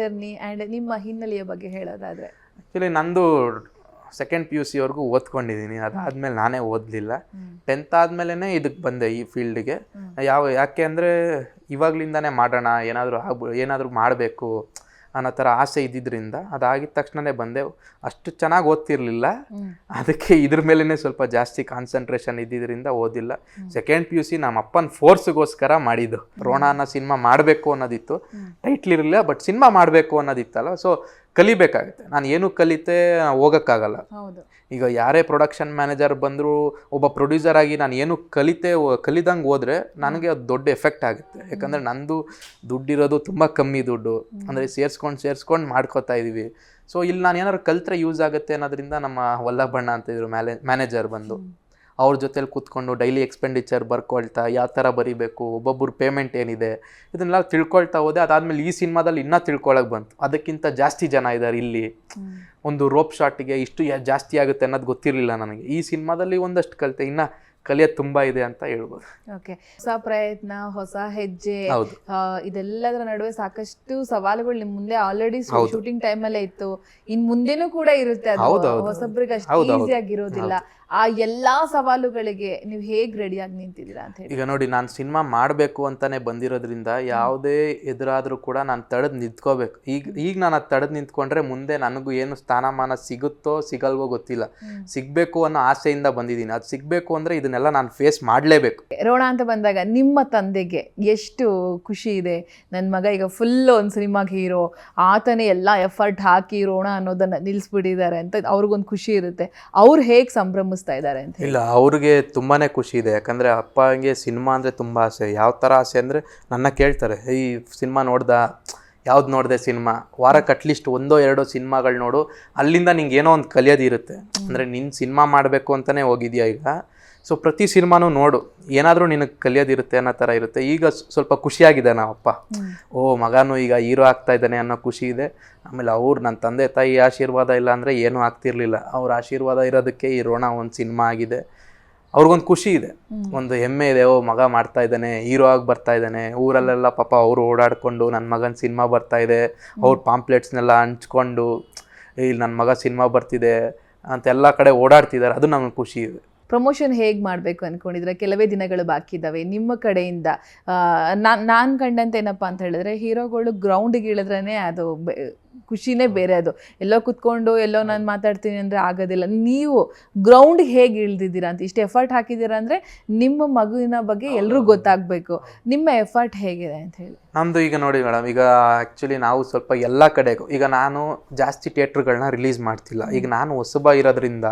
Journey and ನಿಮ್ಮ ಹಿನ್ನೆಲೆಯ ಬಗ್ಗೆ ಹೇಳೋದಾದ್ರೆ. ಆ್ಯಕ್ಚುಲಿ ನಂದು ಸೆಕೆಂಡ್ ಪಿ ಯು ಸಿವರೆಗೂ ಓದ್ಕೊಂಡಿದ್ದೀನಿ. ಅದಾದ್ಮೇಲೆ ನಾನೇ ಓದಲಿಲ್ಲ. ಟೆಂತ್ ಆದಮೇಲೆ ಇದಕ್ಕೆ ಬಂದೆ ಈ ಫೀಲ್ಡ್ಗೆ. ಯಾವ ಯಾಕೆ ಅಂದರೆ ಇವಾಗ್ಲಿಂದಾನೇ ಮಾಡೋಣ ಏನಾದರೂ ಆಗ್ಬ ಏನಾದರೂ ಮಾಡಬೇಕು. ಅನ್ನೋ ಥರ ಆಸೆ ಇದ್ದಿದ್ದರಿಂದ ಅದಾಗಿದ ತಕ್ಷಣನೇ ಬಂದೆ. ಅಷ್ಟು ಚೆನ್ನಾಗಿ ಓದ್ತಿರಲಿಲ್ಲ. ಅದಕ್ಕೆ ಇದ್ರ ಮೇಲೇ ಸ್ವಲ್ಪ ಜಾಸ್ತಿ ಕಾನ್ಸಂಟ್ರೇಷನ್ ಇದ್ದಿದ್ದರಿಂದ ಓದಿಲ್ಲ. ಸೆಕೆಂಡ್ ಪಿ ಯು ಸಿ ನಮ್ಮ ಅಪ್ಪನ ಫೋರ್ಸ್ಗೋಸ್ಕರ ಮಾಡಿದ್ದು. ರೋಣ ಅನ್ನೋ ಸಿನಿಮಾ ಮಾಡಬೇಕು ಅನ್ನೋದಿತ್ತು. ಟೈಟ್ಲ್ ಇರಲಿಲ್ಲ ಬಟ್ ಸಿನಿಮಾ ಮಾಡಬೇಕು ಅನ್ನೋದಿತ್ತಲ್ಲ ಸೊ ಕಲಿಬೇಕಾಗುತ್ತೆ. ನಾನು ಏನು ಕಲಿತೆ ಹೋಗೋಕ್ಕಾಗಲ್ಲ. ಹೌದು. ಈಗ ಯಾರೇ ಪ್ರೊಡಕ್ಷನ್ ಮ್ಯಾನೇಜರ್ ಬಂದರೂ ಒಬ್ಬ ಪ್ರೊಡ್ಯೂಸರ್ ಆಗಿ ನಾನು ಏನು ಕಲಿತೆ ಕಲಿದಂಗೆ ಹೋದರೆ ನನಗೆ ಅದು ದೊಡ್ಡ ಎಫೆಕ್ಟ್ ಆಗುತ್ತೆ. ಯಾಕಂದರೆ ನಂದು ದುಡ್ಡಿರೋದು ತುಂಬ ಕಮ್ಮಿ ದುಡ್ಡು. ಅಂದರೆ ಸೇರಿಸ್ಕೊಂಡು ಸೇರಿಸ್ಕೊಂಡು ಮಾಡ್ಕೋತಾ ಇದ್ದೀವಿ ಸೊ ಇಲ್ಲಿ ನಾನು ಏನಾದ್ರು ಕಲ್ತ್ರೆ ಯೂಸ್ ಆಗುತ್ತೆ ಅನ್ನೋದ್ರಿಂದ ನಮ್ಮ ವಲ್ಲಭಣ್ಣ ಅಂತ ಇದ್ರು ಮ್ಯಾಲೆ ಮ್ಯಾನೇಜರ್ ಬಂದು. ಅವ್ರ ಜೊತೆಲಿ ಕೂತ್ಕೊಂಡು ಡೈಲಿ ಎಕ್ಸ್ಪೆಂಡಿಚರ್ ಬರ್ಕೊಳ್ತಾ, ಯಾವ ಥರ ಬರೀಬೇಕು ಒಬ್ಬೊಬ್ಬರು ಪೇಮೆಂಟ್ ಏನಿದೆ, ಇದನ್ನೆಲ್ಲ ತಿಳ್ಕೊಳ್ತಾ ಹೋದೆ, ಅದಾದಮೇಲೆ ಈ ಸಿನಿಮಾದಲ್ಲಿ ಇನ್ನೂ ತಿಳ್ಕೊಳಕ್ಕೆ ಬಂತು. ಅದಕ್ಕಿಂತ ಜಾಸ್ತಿ ಜನ ಇದ್ದಾರೆ ಇಲ್ಲಿ. ಒಂದು ರೋಪ್ ಶಾಟಿಗೆ ಇಷ್ಟು ಜಾಸ್ತಿ ಆಗುತ್ತೆ ಅನ್ನೋದು ಗೊತ್ತಿರಲಿಲ್ಲ ನನಗೆ. ಈ ಸಿನಿಮಾದಲ್ಲಿ ಒಂದಷ್ಟು ಕಲಿತೆ ಇನ್ನು ಕಲಿಯೋದು ತುಂಬಾ ಇದೆ ಅಂತ ಹೇಳ್ಬೋದು. ಓಕೆ. ಹೊಸ ಪ್ರಯತ್ನ ಹೊಸ ಹೆಜ್ಜೆ ಇದೆಲ್ಲದರ ನಡುವೆ ಸಾಕಷ್ಟು ಸವಾಲುಗಳು ನಿಮ್ ಮುಂದೆ ಆಲ್ರೆಡಿ. ಶೂಟಿಂಗ್ ಟೈಮ್ ಅಲ್ಲೇ ಇತ್ತು. ಇನ್ ಮುಂದೆನೂ ಕೂಡ ಇರುತ್ತೆ ಅದು. ಹೊಸಬ್ರಿಗೆ ಅಷ್ಟು. ಈಸಿ ಆಗಿರೋದಿಲ್ಲ. ಆ ಎಲ್ಲಾ ಸವಾಲುಗಳಿಗೆ ನೀವು ಹೇಗ್ ರೆಡಿಯಾಗಿ ನಿಂತಿದ್ದೀರಾ ಅಂತ ಹೇಳಿ. ಈಗ ನೋಡಿ ನಾನು ಸಿನಿಮಾ ಮಾಡಬೇಕು ಅಂತಾನೆ ಬಂದಿರೋದ್ರಿಂದ ಯಾವುದೇ ಎದುರಾದ್ರೂ ಕೂಡ ನಾನು ತಡೆದು ನಿಂತ್ಕೋಬೇಕು. ಈಗ ಈಗ ನಾನು ಅದು ತಡೆದು ನಿಂತ್ಕೊಂಡ್ರೆ ಮುಂದೆ ನನಗೂ ಏನು ಸ್ಥಾನಮಾನ ಸಿಗುತ್ತೋ ಸಿಗಲ್ವೋ ಗೊತ್ತಿಲ್ಲ. ಸಿಗ್ಬೇಕು ಅನ್ನೋ ಆಸೆಯಿಂದ ಬಂದಿದ್ದೀನಿ. ಅದು ಸಿಗಬೇಕು ಅಂದರೆ ಇದನ್ನೆಲ್ಲ ನಾನು ಫೇಸ್ ಮಾಡಲೇಬೇಕು. ರೋಣ ಅಂತ ಬಂದಾಗ ನಿಮ್ಮ ತಂದೆಗೆ ಎಷ್ಟು ಖುಷಿ ಇದೆ? ನನ್ನ ಮಗ ಈಗ ಫುಲ್ ಒಂದು ಸಿನಿಮಾಗೆ ಹೀರೋ ಆತನೇ ಎಲ್ಲ ಎಫರ್ಟ್ ಹಾಕಿ ರೋಣ ಅನ್ನೋದನ್ನ ನಿಲ್ಲಿಸ್ಬಿಟ್ಟಿದ್ದಾರೆ ಅಂತ ಅವ್ರಿಗೊಂದು ಖುಷಿ ಇರುತ್ತೆ. ಅವ್ರು ಹೇಗೆ ಸಂಭ್ರಮಿಸ್ತಾ ಇದ್ದಾರೆ ಅಂತ ಇಲ್ಲ ಅವ್ರಿಗೆ ತುಂಬಾ ಖುಷಿ ಇದೆ. ಯಾಕಂದರೆ ಅಪ್ಪಂಗೆ ಸಿನಿಮಾ ಅಂದರೆ ತುಂಬ ಆಸೆ. ಯಾವ ಥರ ಆಸೆ ಅಂದರೆ ನನ್ನ ಕೇಳ್ತಾರೆ ಈ ಸಿನಿಮಾ ನೋಡ್ದ? ಯಾವ್ದು ನೋಡಿದೆ ಸಿನಿಮಾ? ವಾರಕ್ಕೆ ಅಟ್ಲೀಸ್ಟ್ ಒಂದೋ ಎರಡೋ ಸಿನಿಮಾಗಳು ನೋಡು. ಅಲ್ಲಿಂದ ನಿಂಗೆ ಏನೋ ಒಂದು ಕಲಿಯೋದಿರುತ್ತೆ ಅಂದರೆ ನಿನ್ನ ಸಿನಿಮಾ ಮಾಡಬೇಕು ಅಂತಲೇ ಹೋಗಿದ್ಯಾ ಈಗ? ಸೊ ಪ್ರತಿ ಸಿನಿಮಾನೂ ನೋಡು. ಏನಾದರೂ ನಿನಗೆ ಕಲಿಯೋದಿರುತ್ತೆ ಅನ್ನೋ ಥರ ಇರುತ್ತೆ. ಈಗ ಸ್ವಲ್ಪ ಖುಷಿಯಾಗಿದೆ ನಾವಪ್ಪ. ಓ ಮಗನೂ ಈಗ ಹೀರೋ ಆಗ್ತಾ ಇದ್ದಾನೆ ಅನ್ನೋ ಖುಷಿ ಇದೆ. ಆಮೇಲೆ ಅವ್ರು ನನ್ನ ತಂದೆ ತಾಯಿ ಆಶೀರ್ವಾದ ಇಲ್ಲ ಅಂದರೆ ಏನೂ ಆಗ್ತಿರ್ಲಿಲ್ಲ. ಅವ್ರ ಆಶೀರ್ವಾದ ಇರೋದಕ್ಕೆ ಈ ರೋಣ ಒಂದು ಸಿನಿಮಾ ಆಗಿದೆ. ಅವ್ರಿಗೊಂದು ಖುಷಿ ಇದೆ. ಒಂದು ಹೆಮ್ಮೆ ಇದೆ ಓ ಮಗ ಮಾಡ್ತಾ ಇದ್ದಾನೆ ಹೀರೋ ಆಗಿ ಬರ್ತಾ ಇದ್ದಾನೆ. ಊರಲ್ಲೆಲ್ಲ ಪಾಪ ಅವರು ಓಡಾಡಿಕೊಂಡು ನನ್ನ ಮಗನ ಸಿನಿಮಾ ಬರ್ತಾ ಇದೆ ಅವ್ರ ಪಾಂಪ್ಲೆಟ್ಸ್ನೆಲ್ಲ ಹಂಚ್ಕೊಂಡು ಇಲ್ಲಿ ನನ್ನ ಮಗ ಸಿನಿಮಾ ಬರ್ತಿದೆ ಅಂತ ಎಲ್ಲ ಕಡೆ ಓಡಾಡ್ತಿದ್ದಾರೆ. ಅದು ನಮಗೆ ಖುಷಿ ಇದೆ. ಪ್ರಮೋಷನ್ ಹೇಗೆ ಮಾಡಬೇಕು ಅಂದ್ಕೊಂಡಿದ್ರೆ ಕೆಲವೇ ದಿನಗಳು ಬಾಕಿ ಇದ್ದಾವೆ. ನಿಮ್ಮ ಕಡೆಯಿಂದ ನಾನು ನಾನು ಕಂಡಂತೆ ಏನಪ್ಪ ಅಂತ ಹೇಳಿದ್ರೆ ಹೀರೋಗಳು ಗ್ರೌಂಡಿಗೆ ಇಳಿದ್ರೇ ಅದು ಬೆ- ಖುಷಿನೇ ಬೇರೆ ಅದು. ಎಲ್ಲೋ ಕುತ್ಕೊಂಡು ಎಲ್ಲೋ ನಾನು ಮಾತಾಡ್ತೀನಿ ಅಂದರೆ ಆಗೋದಿಲ್ಲ. ನೀವು ಗ್ರೌಂಡ್ ಹೇಗೆ ಇಳ್ದಿದ್ದೀರಾ ಅಂತ ಇಷ್ಟು ಎಫರ್ಟ್ ಹಾಕಿದ್ದೀರಾ ಅಂದರೆ ನಿಮ್ಮ ಮಗುವಿನ ಬಗ್ಗೆ ಎಲ್ಲರೂ ಗೊತ್ತಾಗಬೇಕು. ನಿಮ್ಮ ಎಫರ್ಟ್ ಹೇಗಿದೆ ಅಂತ ಹೇಳಿ. ನಮ್ಮದು ಈಗ ನೋಡಿ ಮೇಡಮ್ ಈಗ ಆ್ಯಕ್ಚುಲಿ ನಾವು ಸ್ವಲ್ಪ ಎಲ್ಲ ಕಡೆಗೂ ಈಗ ನಾನು ಜಾಸ್ತಿ ಥಿಯೇಟ್ರ್ಗಳನ್ನ ರಿಲೀಸ್ ಮಾಡ್ತಿಲ್ಲ. ಈಗ ನಾನು ಹೊಸಬ ಇರೋದ್ರಿಂದ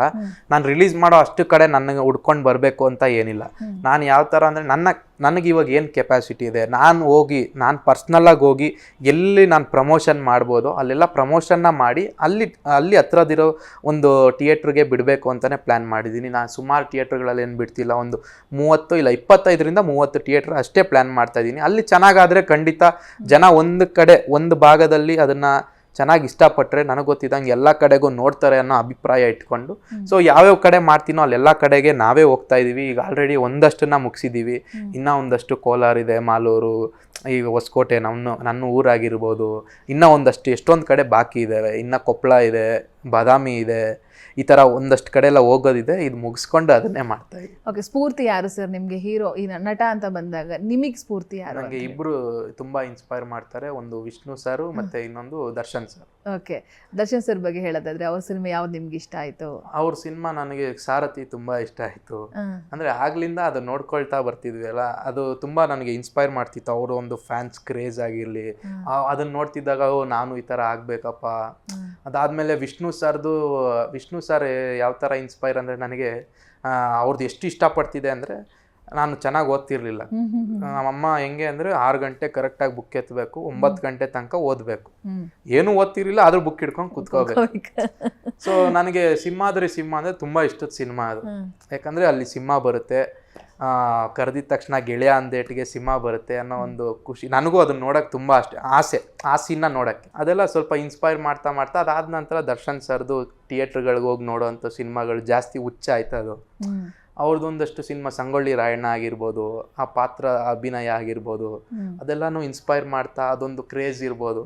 ನಾನು ರಿಲೀಸ್ ಮಾಡೋ ಅಷ್ಟು ಕಡೆ ನನಗೆ ಹುಡ್ಕೊಂಡು ಬರಬೇಕು ಅಂತ ಏನಿಲ್ಲ. ನಾನು ಯಾವ ಥರ ಅಂದರೆ ನನ್ನ ನನಗೆ ಇವಾಗ ಏನು ಕೆಪಾಸಿಟಿ ಇದೆ? ನಾನು ಹೋಗಿ, ನಾನು ಪರ್ಸ್ನಲ್ಲಾಗಿ ಹೋಗಿ ಎಲ್ಲಿ ನಾನು ಪ್ರಮೋಷನ್ ಮಾಡ್ಬೋದು? ಅಲ್ಲೆಲ್ಲ ಪ್ರಮೋಷನ್ನ ಮಾಡಿ ಅಲ್ಲಿ ಅಲ್ಲಿ ಹತ್ರದಿರೋ ಒಂದು ಥಿಯೇಟ್ರಿಗೆ ಬಿಡಬೇಕು ಅಂತಲೇ ಪ್ಲ್ಯಾನ್ ಮಾಡಿದ್ದೀನಿ. ನಾನು ಸುಮಾರು ಥಿಯೇಟ್ರ್ಗಳಲ್ಲಿ ಏನು ಬಿಡ್ತಿಲ್ಲ, ಒಂದು ಮೂವತ್ತು ಇಲ್ಲ ಇಪ್ಪತ್ತೈದರಿಂದ ಮೂವತ್ತು ಥಿಯೇಟ್ರ್ ಅಷ್ಟೇ ಪ್ಲ್ಯಾನ್ ಮಾಡ್ತಾ ಇದ್ದೀನಿ. ಅಲ್ಲಿ ಚೆನ್ನಾಗಾದರೆ ಖಂಡಿತ ಜನ ಒಂದು ಕಡೆ, ಒಂದು ಭಾಗದಲ್ಲಿ ಅದನ್ನು ಚೆನ್ನಾಗಿ ಇಷ್ಟಪಟ್ಟರೆ ನನಗೆ ಗೊತ್ತಿದ್ದಂಗೆ ಎಲ್ಲ ಕಡೆಗೂ ನೋಡ್ತಾರೆ ಅನ್ನೋ ಅಭಿಪ್ರಾಯ ಇಟ್ಕೊಂಡು. ಸೊ ಯಾವ್ಯಾವ ಕಡೆ ಮಾಡ್ತೀನೋ ಅಲ್ಲೆಲ್ಲ ಕಡೆಗೆ ನಾವೇ ಹೋಗ್ತಾ ಇದ್ದೀವಿ ಈಗ ಆಲ್ರೆಡಿ ಒಂದಷ್ಟನ್ನ ಮುಗಿಸಿದ್ದೀವಿ ಇನ್ನೂ ಒಂದಷ್ಟು ಕೋಲಾರ ಇದೆ ಮಾಲೂರು ಈಗ ಹೊಸಕೋಟೆ ನಮ್ಮ ನನ್ನ ಊರಾಗಿರ್ಬೋದು. ಇನ್ನೂ ಒಂದಷ್ಟು ಎಷ್ಟೊಂದು ಕಡೆ ಬಾಕಿ ಇದ್ದಾವೆ ಇನ್ನು ಕೊಪ್ಪಳ ಇದೆ ಬಾದಾಮಿ ಇದೆ ಈ ಥರ ಒಂದಷ್ಟು ಕಡೆ ಎಲ್ಲ ಹೋಗೋದಿದೆ ಇದು ಮುಗಿಸ್ಕೊಂಡು ಅದನ್ನೇ ಮಾಡ್ತಾ ಇದ್ದೀವಿ ಓಕೆ ಸ್ಫೂರ್ತಿ ಯಾರು ಸರ್ ನಿಮಗೆ ಹೀರೋ ಈ ನಟ ಅಂತ ಬಂದಾಗ ನಿಮಗೆ ಸ್ಫೂರ್ತಿ ಯಾರು ನನಗೆ ಇಬ್ಬರು ತುಂಬ ಇನ್ಸ್ಪೈರ್ ಮಾಡ್ತಾರೆ ಒಂದು ವಿಷ್ಣು ಸರು ಮತ್ತು ಇನ್ನೊಂದು Darshan sir okay Darshan sir ಬಗ್ಗೆ ಹೇಳೋದಾದ್ರೆ ಅವ್ರ ಸಿನಿಮಾ ಯಾವ್ದು ನಿಮ್ಗೆ ಇಷ್ಟ ಆಯ್ತು? ಅವ್ರ ಸಿನಿಮಾ ನನಗೆ ಸಾರಥಿ ತುಂಬ ಇಷ್ಟ ಆಯಿತು. ಅಂದ್ರೆ ಆಗ್ಲಿಂದ ಅದು ನೋಡ್ಕೊಳ್ತಾ ಬರ್ತಿದ್ವಿ ಅಲ್ಲ ಅದು ತುಂಬ ನನಗೆ ಇನ್ಸ್ಪೈರ್ ಮಾಡ್ತಿತ್ತು ಅವರು ಒಂದು ಫ್ಯಾನ್ಸ್ ಕ್ರೇಜ್ ಆಗಿರಲಿ. ಅದನ್ನ ನೋಡ್ತಿದ್ದಾಗ ನಾನು ಈ ಥರ ಆಗಬೇಕಪ್ಪ. ಅದಾದಮೇಲೆ ವಿಷ್ಣು ಸರ್ದು ವಿಷ್ಣು ಸರ್ ಯಾವ ಥರ ಇನ್ಸ್ಪೈರ್ ಅಂದರೆ ನನಗೆ ಅವ್ರದ್ದು ಎಷ್ಟು ಇಷ್ಟಪಡ್ತಿದೆ ಅಂದರೆ ನಾನು ಚೆನ್ನಾಗಿ ಓದ್ತಿರ್ಲಿಲ್ಲ. ನಮ್ಮಮ್ಮ ಹೆಂಗೆ ಅಂದರೆ ಆರು ಗಂಟೆ ಕರೆಕ್ಟಾಗಿ ಬುಕ್ ಎತ್ತಬೇಕು ಒಂಬತ್ತು ಗಂಟೆ ತನಕ ಓದಬೇಕು. ಏನು ಓದ್ತಿರ್ಲಿಲ್ಲ ಆದ್ರೂ ಬುಕ್ ಹಿಡ್ಕೊಂಡು ಕುತ್ಕೋಬೇಕು. ಸೊ ನನಗೆ ಸಿಂಹಾದ್ರಿ ಸಿಂಹ ಅಂದರೆ ತುಂಬ ಇಷ್ಟದ ಸಿನಿಮಾ ಅದು. ಯಾಕಂದರೆ ಅಲ್ಲಿ ಸಿಂಹ ಬರುತ್ತೆ ಕರೆದಿದ ತಕ್ಷಣ ಗೆಳೆಯ ಅಂದೇಟಿಗೆ ಸಿಂಹ ಬರುತ್ತೆ ಅನ್ನೋ ಒಂದು ಖುಷಿ. ನನಗೂ ಅದನ್ನ ನೋಡೋಕ್ಕೆ ತುಂಬ ಅಷ್ಟೇ ಆಸೆ ಆ ಸೀನ್ನ ನೋಡೋಕ್ಕೆ. ಅದೆಲ್ಲ ಸ್ವಲ್ಪ ಇನ್ಸ್ಪೈರ್ ಮಾಡ್ತಾ ಮಾಡ್ತಾ ಅದಾದ ನಂತರ ದರ್ಶನ್ ಸರ್ದು ಥಿಯೇಟ್ರ್ಗಳಿಗೆ ಹೋಗಿ ನೋಡೋವಂಥ ಸಿನಿಮಾಗಳು ಜಾಸ್ತಿ ಹುಚ್ಚ ಆಯ್ತು ಅದು. ಅವ್ರದ್ದೊಂದಷ್ಟು ಸಿನಿಮಾ ಸಂಗೊಳ್ಳಿ ರಾಯಣ್ಣ ಆಗಿರ್ಬೋದು ಆ ಪಾತ್ರ ಅಭಿನಯ ಆಗಿರ್ಬೋದು. ಅದೆಲ್ಲನೂ ಇನ್ಸ್ಪೈರ್ ಮಾಡ್ತಾ ಅದೊಂದು ಕ್ರೇಜ್ ಇರ್ಬೋದು.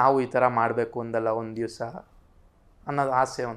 ನಾವು ಈ ಥರ ಮಾಡಬೇಕು ಒಂದಲ್ಲ ಒಂದು ದಿವಸ ಅನ್ನೋದು ಆಸೆ ಒಂದು.